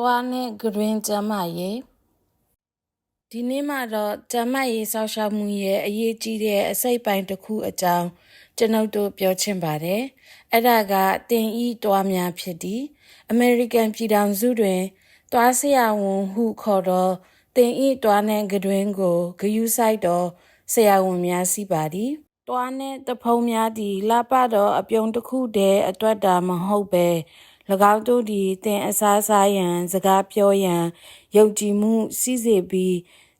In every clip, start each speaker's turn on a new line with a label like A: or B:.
A: တွားနဲ့ဂရင်းကျမ်းမာရေးဒီနေ့မှာတော့ကျမ်းမာရေးစောင့်ရှောက်မှုရဲ့အရေးကြီးတဲ့အစိတ်ပိုင်းတစ်ခုအကြောင်းကျွန်ုပ်တို့ပြောချင်ပါတယ်။အဲ့ဒါကတင်ဤတွားများဖြစ်သည်။ American ပြည်ထောင်စုတွင်တွားဆရာဝန်ဟုခေါ်သောတင်ဤတွားနှင့်ကတွင်ကိုဂယူးဆိုင်တော်ဆရာဝန်များစီပါသည်။တွားနှင့်တဖုံးများသည်လှပသောအပြုံတစ်ခုတည်းအတွက်တာမဟုတ်ပဲ၎ င်းတို့သည်တင်အစားစားရန် စကားပြောရန်ယုံကြည်မှုစီးစေပြီး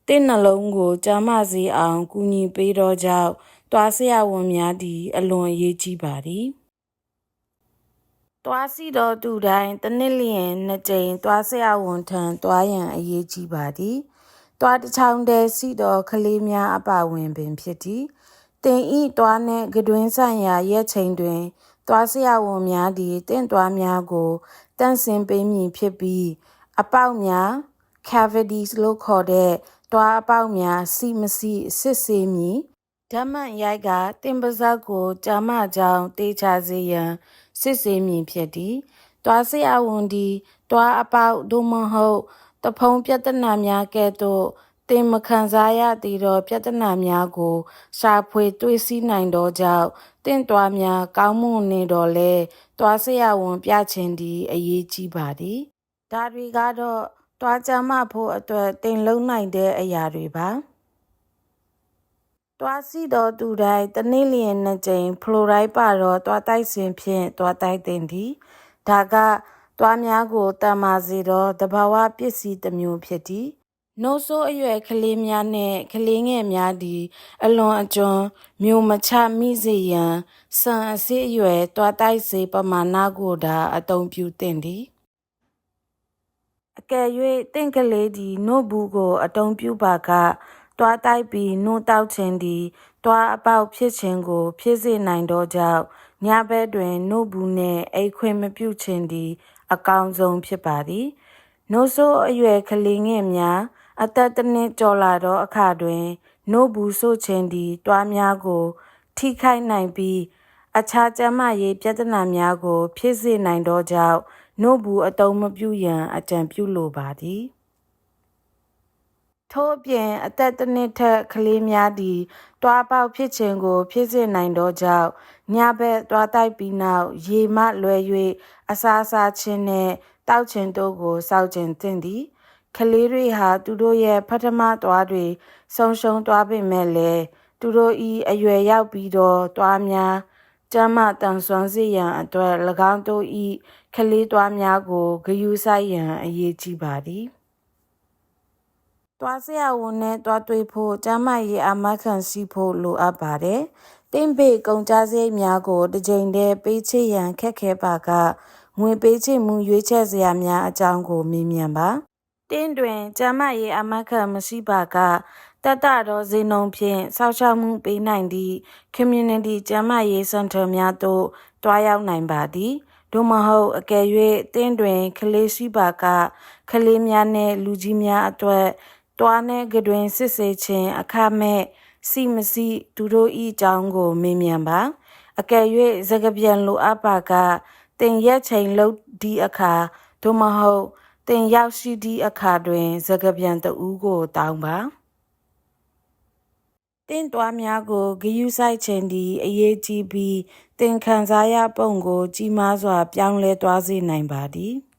A: တင့်နှလုံးကိုကျမ်းမာစေအောင်ကူညီပေးသောကြောင့်တွားဆရာဝန်များသည်အလွန်အရေးကြီးပါသည်တွားစီတော်သူတိုင်းတစ်နှစ်လျင်နှစ်ကြိမ်တွားဆရာဝန်ထံတွားရန်အရေးကြီးပါသည်တွားတစ်ချောင်းတည်းစီတော်ကလေးများအပါဝင်ပင်ဖြစ်သည်တင်ဤတွားနှင့်ကတွင်ဆိုင်ရာရက်ချိန်တွင် သွားဆရာဝန်များသည်တင့်သွားများကိုတန့်စင်ပေးမည်ဖြစ်ပြီး အပေါက်များ cavities လို့ခေါ်တဲ့တွားအပေါက်များစီမစီစစ်ဆေးမည်ဓမ္မရိုက်ကတင်ပါဇက်ကိုကြာမကြောင်တေချာစေရန်စစ်ဆေးမည်ဖြစ်သည်တွားဆရာဝန်သည်တွားအပေါက်သို့မဟုတ်တဖုံပြဿနာများကဲ့သို့ သင်မခံစားရသေးသောပြဿနာများကိုရှာဖွေတွေ့ရှိနိုင်သောကြောင့်တင့်တွားများကောင်းမွန်နေတော်လဲတွားဆရာဝန်ပြခြင်းသည်အရေးကြီးပါသည်ဒါတွေကတော့တွားကြမ်းမဖို့အတွက်တင်လုံနိုင်တဲ့အရာတွေပါတွားစီတော်သူတိုင်းတနေ့လျင်နှစ်ကြိမ်ဖလိုရိုက်ပါတော့တွားတိုက်စဉ်ဖြင့်တွားတိုက်တင်သည်ဒါကတွားများကိုတန်မာစေသောတဘာဝပစ္စည်းတစ်မျိုးဖြစ်သည် နိုးဆိုးအရွယ်ကလေးများနဲ့ကလေးငယ်များသည် အလွန်အကျွံမျိုးမချမိစေရန်စံအစစ်အရွယ်တွားတိုက်စေပမာဏကိုသာအသုံးပြုသင့်သည်အကယ်၍တင့်ကလေးသည်နို့ဘူးကိုအသုံးပြုပါကတွားတိုက်ပြီးနို့တောက်ခြင်းသည်တွားအပေါက်ဖြစ်ခြင်းကို ဖြစ်စေနိုင်သောကြောင့်ညဘက်တွင်နို့ဘူးနှင့်အိတ်ခွင့်မပြုခြင်းသည် အကောင်းဆုံးဖြစ်ပါသည်နို့ဆိုးအရွယ်ကလေးငယ်များ အသက်တစ်နှစ်ကျော်လာသောအခါတွင်နို့ဘူးဆို့ခြင်းသည်တွားများကို ထိခိုက်နိုင်ပြီး အခြားကျန်းမာရေးပြဿနာများကို ဖြစ်စေနိုင်သောကြောင့်နို့ဘူးအသုံးမပြုရန်အကြံပြုလိုပါသည်ထို့အပြင်အသက်တစ်နှစ်ထက်ကလေးများသည်တွားပေါက်ဖြစ်ခြင်းကို ဖြစ်စေနိုင်သောကြောင့်ညဘက်တွားတိုက်ပြီးနောက်ရေမလွယ်၍အစားစားခြင်းနှင့်တောက်ခြင်းတို့ကိုစောက်ခြင်းသင့်သည် ကလေးတွေဟာသူတို့ရဲ့ပထမသွားတွေဆုံရှုံသွားပေမဲ့လည်းသူတို့ဤအရွယ်ရောက်ပြီးတော့သွားများကျမ်းမာတန်ဆွမ်းစေရန်အတွက်၎င်းတို့ဤကလေးသွားများကိုဂယူးဆိုင်ရန်အရေးကြီးပါသည်တွားဆရာဝန်နဲ့တွားတွေ့ဖို့ကျမ်းမာရေးအာမခံရှိဖို့လိုအပ်ပါတယ်။တင့်ပေကုန်ကြစရိတ်များကိုတစ်ကြိမ်တည်းပေးချေရန်ခက်ခဲပါကငွေပေးချေမှုရွေးချယ်စရာများအကြောင်းကိုမေးမြန်းပါ။ တင်းတွင်ကျမ်းမာရေးအမတ်ခံမရှိပါကတတ်တာသောဈေးနှုန်းဖြင့်ဆောက်ရှောက်မှုပေးနိုင်သည့် community ကျမ်းမာရေးစင်တာများသို့တွားရောက်နိုင်ပါသည်သို့မဟုတ်အကယ်၍တင်းတွင်ကလေးရှိပါကကလေးများနှင့်လူကြီးများအတွက်တွားနှင့်ကတွင်စစ်ဆေးခြင်းအခမဲ့စီမစီသူတို့ဤအကြောင်းကိုမေးမြန်းပါ အကယ်၍စကပြန်လိုအပ်ပါကတင်ရက်ချိန်လို့ဒီအခါသို့မဟုတ် သင်ရောက်ရှိသည့်အခါတွင်စကားပြန်တဦးကိုတောင်းပါတင့်တွားများကိုဂယုဆိုင်ခြင်းသည်အရေးကြီးပြီးသင်ခံစားရပုံကို ကြီးမားစွာ ပြောင်းလဲသွားစေနိုင်ပါသည်။